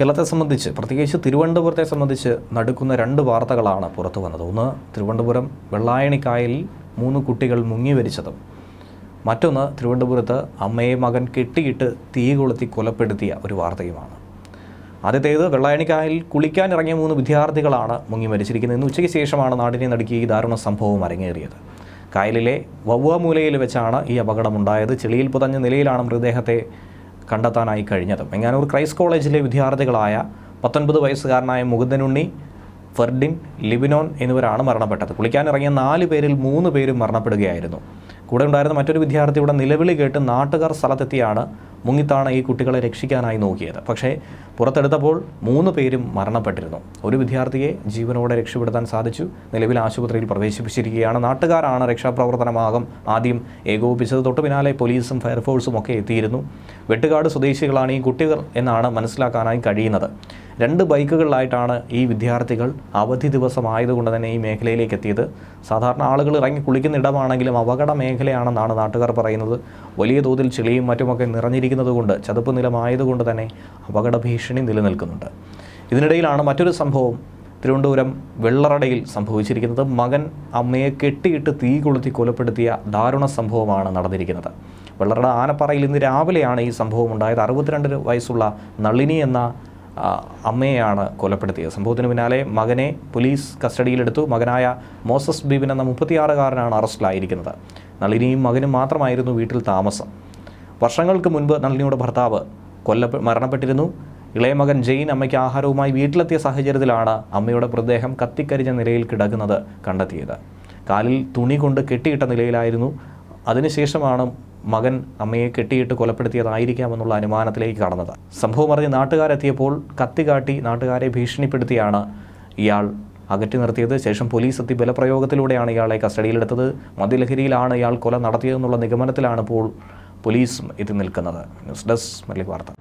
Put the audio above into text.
കേരളത്തെ സംബന്ധിച്ച് പ്രത്യേകിച്ച് തിരുവനന്തപുരത്തെ സംബന്ധിച്ച് നടക്കുന്ന രണ്ട് വാർത്തകളാണ് പുറത്തു വന്നത്. ഒന്ന് തിരുവനന്തപുരം വെള്ളായണിക്കായലിൽ മൂന്ന് കുട്ടികൾ മുങ്ങി മരിച്ചതും. മറ്റൊന്ന് തിരുവനന്തപുരത്ത് അമ്മയെ മകൻ കെട്ടിയിട്ട് തീ കൊളുത്തി കൊലപ്പെടുത്തിയ ഒരു വാർത്തയുമാണ്. ആദ്യത്തേത് വെള്ളായണിക്കായൽ കുളിക്കാൻ ഇറങ്ങിയ മൂന്ന് വിദ്യാർത്ഥികളാണ് മുങ്ങി മരിച്ചിരിക്കുന്നത്. ഇന്ന് ഉച്ചയ്ക്ക് ശേഷമാണ് നാടിനെ നടുക്കിയ ഈ ദാരുണ സംഭവം അരങ്ങേറിയത്. കായലിലെ വവ്വ മൂലയിൽ വെച്ചാണ് ഈ അപകടമുണ്ടായത്. ചെളിയിൽ പുതഞ്ഞ നിലയിലാണ് മൃതദേഹത്തെ കണ്ടെത്താനായി കഴിഞ്ഞത്. മെങ്ങാനൂർ ക്രൈസ്റ്റ് കോളേജിലെ വിദ്യാർത്ഥികളായ പത്തൊൻപത് വയസ്സുകാരനായ മുകുന്ദനുണ്ണി ഫെർഡിൻ ലിബിനോൻ എന്നിവരാണ് മരണപ്പെട്ടത്. കുളിക്കാനിറങ്ങിയ നാല് പേരിൽ മൂന്ന് പേരും മരണപ്പെടുകയായിരുന്നു. കൂടെ ഉണ്ടായിരുന്ന മറ്റൊരു വിദ്യാർത്ഥിയുടെ നിലവിളി കേട്ട് നാട്ടുകാർ സ്ഥലത്തെത്തിയാണ് മുങ്ങിത്താണ് ഈ കുട്ടികളെ രക്ഷിക്കാനായി നോക്കിയത്. പക്ഷേ പുറത്തെടുത്തപ്പോൾ മൂന്ന് പേരും മരണപ്പെട്ടിരുന്നു. ഒരു വിദ്യാർത്ഥിയെ ജീവനോടെ രക്ഷപ്പെടുത്താൻ സാധിച്ചു. നിലവിൽ ആശുപത്രിയിൽ പ്രവേശിപ്പിച്ചിരിക്കുകയാണ്. നാട്ടുകാരാണ് രക്ഷാപ്രവർത്തനമാകും. ആദ്യം ഏകോപിപ്പിച്ചത്. തൊട്ടു പിന്നാലെ പോലീസും ഫയർഫോഴ്സും ഒക്കെ എത്തിയിരുന്നു. വെട്ടുകാട് സ്വദേശികളാണ് ഈ കുട്ടികൾ എന്നാണ് മനസ്സിലാക്കാനായി കഴിയുന്നത്. രണ്ട് ബൈക്കുകളിലായിട്ടാണ് ഈ വിദ്യാർത്ഥികൾ അവധി ദിവസമായതുകൊണ്ട് തന്നെ ഈ മേഖലയിലേക്ക് എത്തിയത്. സാധാരണ ആളുകൾ ഇറങ്ങി കുളിക്കുന്ന ഇടമാണെങ്കിലും അപകട മേഖലയാണെന്നാണ് നാട്ടുകാർ പറയുന്നത്. വലിയ തോതിൽ ചെളിയും മറ്റുമൊക്കെ നിറഞ്ഞിരിക്കുന്നത് കൊണ്ട് ചതുപ്പ് നിലമായതുകൊണ്ട് തന്നെ അപകട ഭീഷണി നിലനിൽക്കുന്നുണ്ട്. ഇതിനിടയിലാണ് മറ്റൊരു സംഭവം തിരുവനന്തപുരം വെള്ളറടയിൽ സംഭവിച്ചിരിക്കുന്നത്. മകൻ അമ്മയെ കെട്ടിയിട്ട് തീ കൊളുത്തി കൊലപ്പെടുത്തിയ ദാരുണ സംഭവമാണ് നടന്നിരിക്കുന്നത്. വെള്ളറട ആനപ്പാറയിൽ ഇന്ന് രാവിലെയാണ് ഈ സംഭവം ഉണ്ടായത്. അറുപത്തിരണ്ട് വയസ്സുള്ള നളിനി എന്ന അമ്മയെയാണ് കൊലപ്പെടുത്തിയത്. സംഭവത്തിന് പിന്നാലെ മകനെ പോലീസ് കസ്റ്റഡിയിലെടുത്തു. മകനായ മോസസ് ബീബിൻ എന്ന മുപ്പത്തിയാറുകാരനാണ് അറസ്റ്റിലായിരിക്കുന്നത്. നളിനിയും മകനും മാത്രമായിരുന്നു വീട്ടിൽ താമസം. വർഷങ്ങൾക്ക് മുൻപ് നളിനിയുടെ ഭർത്താവ് കൊല്ല മരണപ്പെട്ടിരുന്നു. ഇളയ മകൻ ജെയിൻ അമ്മയ്ക്ക് ആഹാരവുമായി വീട്ടിലെത്തിയ സാഹചര്യത്തിലാണ് അമ്മയുടെ മൃതദേഹം കത്തിക്കരിഞ്ഞ നിലയിൽ കിടക്കുന്നത് കണ്ടെത്തിയത്. കാലിൽ തുണി കൊണ്ട് കെട്ടിയിട്ട നിലയിലായിരുന്നു. അതിനുശേഷമാണ് മകൻ അമ്മയെ കെട്ടിയിട്ട് കൊലപ്പെടുത്തിയതായിരിക്കാമെന്നുള്ള അനുമാനത്തിലേക്ക് കടന്നത്. സംഭവം അറിഞ്ഞ് നാട്ടുകാരെത്തിയപ്പോൾ കത്തി കാട്ടി നാട്ടുകാരെ ഭീഷണിപ്പെടുത്തിയാണ് ഇയാൾ അകറ്റി നിർത്തിയത്. ശേഷം പോലീസ് എത്തി ബലപ്രയോഗത്തിലൂടെയാണ് ഇയാളെ കസ്റ്റഡിയിലെടുത്തത്. മദ്യലഹരിയിലാണ് ഇയാൾ കൊല നടത്തിയതെന്നുള്ള നിഗമനത്തിലാണ് ഇപ്പോൾ പോലീസും എത്തി നിൽക്കുന്നത്. ന്യൂസ് ഡെസ്ക് മല്ലി വാർത്ത.